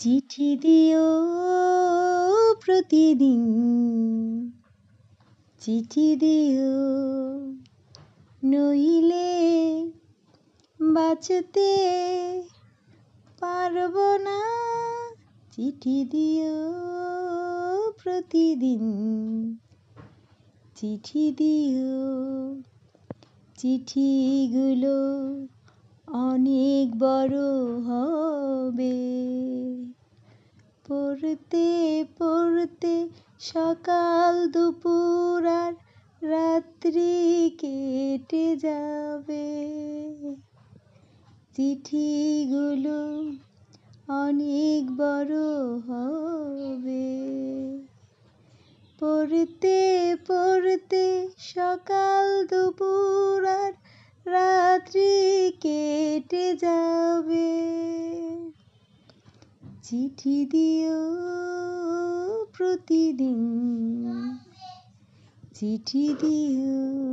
চিঠি দিও প্রতিদিন। চিঠি দিও, নইলে বাঁচতে পারব না। চিঠি দিও প্রতিদিন। চিঠি দিও, চিঠিগুলো অনেক বড় হবে। পড়তে পড়তে সকাল দুপুর আর রাত্রি কেটে যাবে। চিঠিগুলো অনেক বড় হবে। পড়তে পড়তে সকাল দুপুর আর রাত্রি কেটে যাবে। চিঠি দিও প্রতিদিন। চিঠি দিও